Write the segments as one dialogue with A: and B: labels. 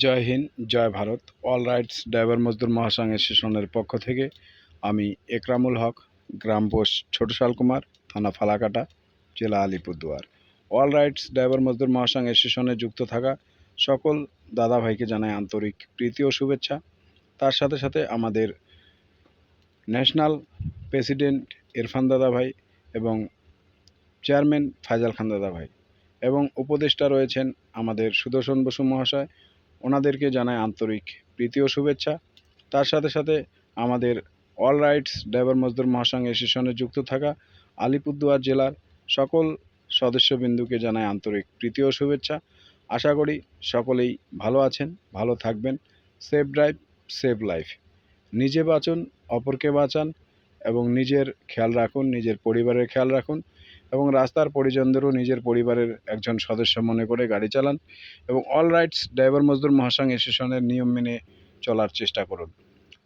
A: জয় হিন্দ, জয় Bharat. All rights driver Mazdoor Mahasangh অ্যাসোসিয়েশনের পক্ষ থেকে আমি একরামুল হক, গ্রাম পোস্ট ছোট শালকুমার, থানা ফালাকাটা, জেলা Alipurduar. All rights driver Mazdoor Mahasangh অ্যাসোসিয়েশনে যুক্ত থাকা সকল দাদা ভাইকে জানাই আন্তরিক প্রীতি ও শুভেচ্ছা। তার সাথে সাথে আমাদের ন্যাশনাল প্রেসিডেন্ট ইরফান দাদা ভাই এবং চেয়ারম্যান ফাইজাল খান দাদা ভাই এবং উপদেষ্টা রয়েছেন আমাদের সুদর্শন বসু মহাশয় ওনাদেরকে জানাই আন্তরিক প্রীতি ও শুভেচ্ছা। তার সাথে সাথে আমাদের all rights driver Mazdoor Mahasangh অ্যাসোসিয়েশনে যুক্ত থাকা আলিপুরদুয়ার জেলার সকল সদস্যবিন্দুকে জানাই আন্তরিক প্রীতি ও শুভেচ্ছা। আশা করি সকলেই ভালো আছেন, ভালো থাকবেন। সেফ ড্রাইভ সেভ লাইফ নিজে বাঁচুন, অপরকে বাঁচান এবং নিজের খেয়াল রাখুন, নিজের পরিবারের খেয়াল রাখুন। এবং রাস্তার পরিজনদেরও নিজের পরিবারের একজন সদস্য মনে করে গাড়ি চালান এবং all rights driver Mazdoor Mahasangh অ্যাসোসিয়েশনের নিয়ম মেনে চলার চেষ্টা করুন।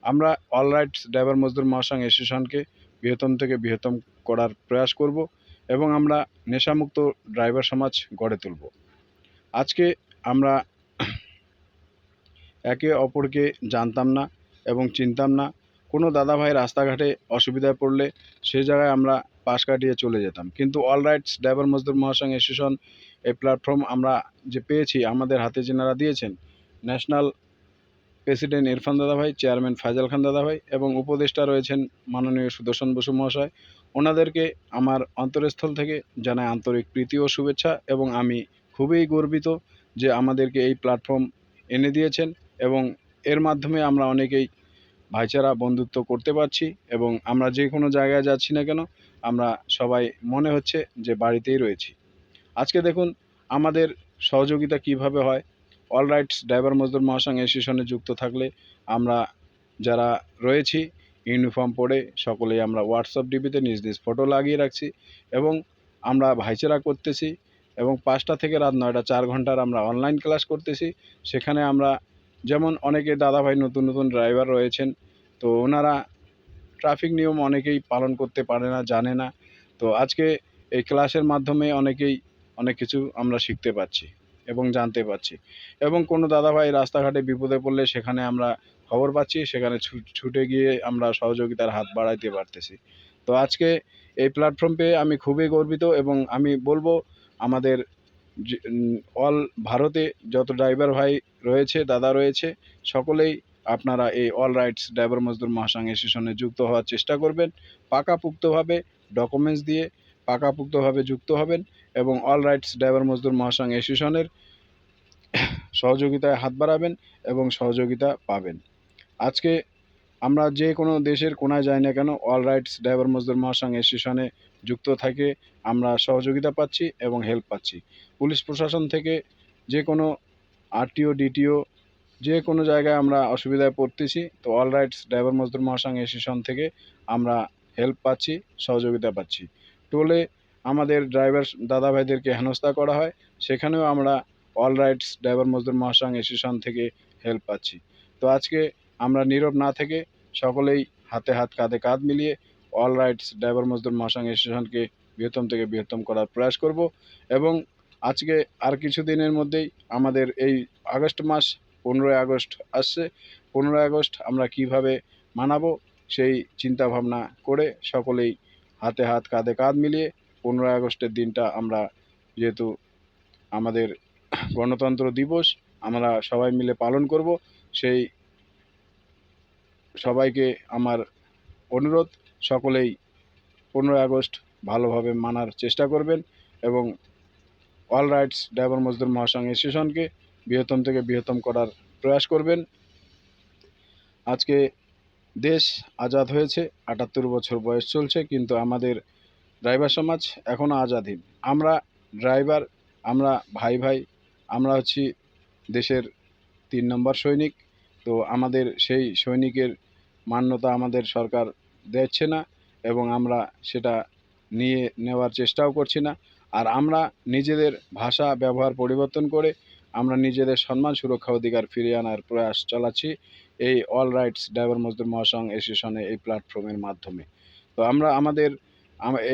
A: আমরা all rights driver Mazdoor Mahasangh অ্যাসোসিয়েশনকে বৃহত্তম থেকে বৃহত্তম করার প্রয়াস করব এবং আমরা নেশামুক্ত ড্রাইভার সমাজ গড়ে তুলব। আজকে আমরা একে অপরকে জানতাম না এবং চিনতাম না। কোনো দাদাভাই রাস্তাঘাটে অসুবিধায় পড়লে সেই জায়গায় আমরা পাশ কাটিয়ে চলে যেতাম। কিন্তু all rights driver Mazdoor Mahasangh association এই প্ল্যাটফর্ম আমরা যে পেয়েছি, আমাদের হাতে যেনারা দিয়েছেন ন্যাশনাল প্রেসিডেন্ট ইরফান দাদাভাই চেয়ারম্যান ফাইজাল খান দাদাভাই এবং উপদেষ্টা রয়েছেন মাননীয় সুদর্শন বসু মহাশয়। ওনাদেরকে আমার অন্তরস্থল থেকে জানাই আন্তরিক প্রীতি ও শুভেচ্ছা এবং আমি খুবই গর্বিত যে আমাদেরকে এই প্ল্যাটফর্ম এনে দিয়েছেন এবং এর মাধ্যমে আমরা অনেকেই ভাইচারা, বন্ধুত্ব করতে পারছি এবং আমরা যে কোনো জায়গায় যাচ্ছি না কেন আমরা সবাই মনে হচ্ছে যে বাড়িতেই রয়েছি। আজকে দেখুন আমাদের সহযোগিতা কীভাবে হয়। All rights driver Mazdoor Mahasangh অ্যাসোসিয়েশনে যুক্ত থাকলে আমরা যারা রয়েছি ইউনিফর্ম পরে সকলেই আমরা হোয়াটসঅ্যাপ ডিবিতে নিজ নিজ ফটো লাগিয়ে রাখছি এবং আমরা ভাইচারা করতেছি এবং পাঁচটা থেকে রাত নয়টা চার ঘণ্টার আমরা অনলাইন ক্লাস করতেছি। সেখানে আমরা যেমন অনেকে দাদাভাই নতুন নতুন ড্রাইভার রয়েছেন, তো ওনারা ট্রাফিক নিয়ম অনেকেই পালন করতে পারে না, জানে না। তো আজকে এই ক্লাসের মাধ্যমে অনেকেই অনেক কিছু আমরা শিখতে পাচ্ছি এবং জানতে পারছি। এবং কোনো দাদাভাই রাস্তাঘাটে বিপদে পড়লে সেখানে আমরা খবর পাচ্ছি, সেখানে ছুটে গিয়ে আমরা সহযোগিতার হাত বাড়াইতে পারতেছি। তো আজকে এই প্ল্যাটফর্ম পেয়ে আমি খুবই গর্বিত এবং আমি বলব আমাদের অল ভারতে যত ড্রাইভার ভাই রয়েছে, দাদা রয়েছে, সকলেই আপনারা এই all rights driver Mazdoor Mahasangh অ্যাসোসিয়েশনে যুক্ত হওয়ার চেষ্টা করবেন, পাকাপুক্তভাবে ডকুমেন্টস দিয়ে পাকাপুক্তভাবে যুক্ত হবেন এবং all rights driver Mazdoor Mahasangh অ্যাসোসিয়েশনের সহযোগিতায় হাত বাড়াবেন এবং সহযোগিতা পাবেন। আজকে আমরা যে কোনো দেশের কোনায় যাই না কেন all rights driver Mazdoor Mahasangh অ্যাসোসিয়েশনে যুক্ত থাকে আমরা সহযোগিতা পাচ্ছি এবং হেল্প পাচ্ছি। পুলিশ প্রশাসন থেকে যে কোনো আরটিও ডিটিও যে কোনো জায়গায় আমরা অসুবিধায় পড়তেছি, তো all rights driver Mazdoor Mahasangh association থেকে আমরা হেল্প পাচ্ছি, সহযোগিতা পাচ্ছি। টোলে আমাদের ড্রাইভার দাদা ভাইদেরকে হেনস্থা করা হয়, সেখানেও আমরা all rights driver Mazdoor Mahasangh association থেকে হেল্প পাচ্ছি। তো আজকে আমরা নীরব না থেকে সকলেই হাতে হাত, কাঁধে কাঁধ মিলিয়ে all rights driver Mazdoor Mahasangh অ্যাসোসিয়েশনকে বৃহত্তম থেকে বৃহত্তম করার প্রয়াস করব এবং আজকে আর কিছু দিনের মধ্যেই আমাদের এই আগস্ট মাস পনেরোই আগস্ট আসছে। পনেরোই আগস্ট আমরা কীভাবে মানাবো সেই চিন্তা ভাবনা করে সকলেই হাতে হাত, কাঁধে কাঁধ মিলিয়ে পনেরোই আগস্টের দিনটা আমরা যেহেতু আমাদের গণতন্ত্র দিবস, আমরা সবাই মিলে পালন করব, সেই সবাইকে আমার অনুরোধ, সকলেই পনেরোই আগস্ট ভালোভাবে মানার চেষ্টা করবেন এবং all rights driver Mazdoor Mahasangh অ্যাসোসিয়েশনকে বৃহত্তম থেকে বৃহত্তম করার প্রয়াস করবেন। আজকে দেশ আজাদ হয়েছে, আটাত্তর বছর বয়স চলছে, কিন্তু আমাদের ড্রাইভার সমাজ এখনও আজাদহীন আমরা ড্রাইভার, আমরা ভাই ভাই, আমরা হচ্ছি দেশের তিন নম্বর সৈনিক। তো আমাদের সেই সৈনিকের মান্যতা আমাদের সরকার দিচ্ছে না এবং আমরা সেটা নিয়ে নেওয়ার চেষ্টাও করছি না। আর আমরা নিজেদের ভাষা ব্যবহার পরিবর্তন করে আমরা নিজেদের সম্মান সুরক্ষা অধিকার ফিরিয়ে আনার প্রয়াস চালাচ্ছি এই all rights driver Mazdoor Mahasangh অ্যাসোসিয়েশনে এই প্ল্যাটফর্মের মাধ্যমে। তো আমরা আমাদের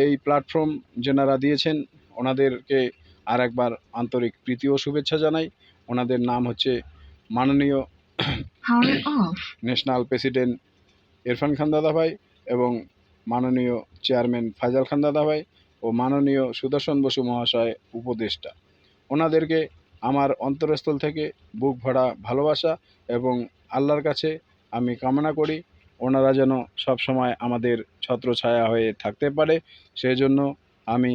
A: এই প্ল্যাটফর্ম যেনারা দিয়েছেন ওনাদেরকে আর একবার আন্তরিক প্রীতি ও শুভেচ্ছা জানাই। ওনাদের নাম হচ্ছে মাননীয় ন্যাশনাল প্রেসিডেন্ট ইরফান খান দাদাভাই এবং মাননীয় চেয়ারম্যান ফাইজাল খান দাদাভাই ও মাননীয় সুদর্শন বসু মহাশয় উপদেষ্টা। ওনাদেরকে আমার অন্তরস্থল থেকে বুক ভরা ভালোবাসা এবং আল্লাহর কাছে আমি কামনা করি। ওনারা যেন সব সময় আমাদের ছত্রছায়া হয়ে থাকতে পারে সেই জন্য আমি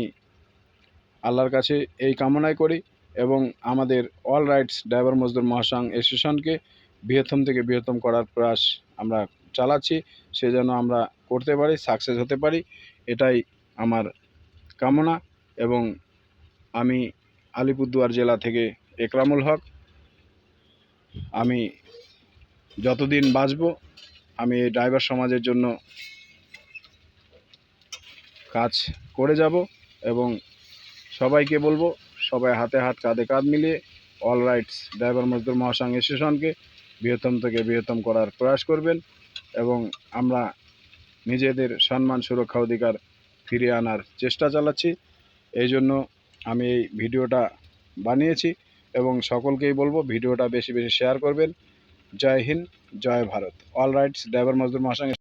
A: আল্লাহর কাছে এই কামনাই করি এবং আমাদের all rights driver Mazdoor Mahasangh অ্যাসোসিয়েশনকে বৃহত্তম থেকে বৃহত্তম করার প্রয়াস আমরা চালাচ্ছি সে যেন আমরা করতে পারি সাকসেস হতে পারি, এটাই আমার কামনা এবং আমি আলিপুরদুয়ার জেলা থেকে একরামুল হক। আমি যতদিন বাঁচব, আমি এই ড্রাইভার সমাজের জন্য কাজ করে যাব এবং সবাইকে বলব, সবাই হাতে হাত, কাঁধে কাঁধ মিলিয়ে all rights driver Mazdoor Mahasangh অ্যাসোসিয়েশনকে বৃহত্তম থেকে বৃহত্তম করার প্রয়াস করবেন এবং আমরা নিজেদের সম্মান, সুরক্ষা অধিকার ফিরিয়ে আনার চেষ্টা চালাচ্ছি। এই জন্য আমি এই ভিডিওটা বানিয়েছি এবং সকলকেই বলব ভিডিওটা বেশি বেশি শেয়ার করবেন। জয় হিন্দ, জয় Bharat. All rights driver Mazdoor Mahasangh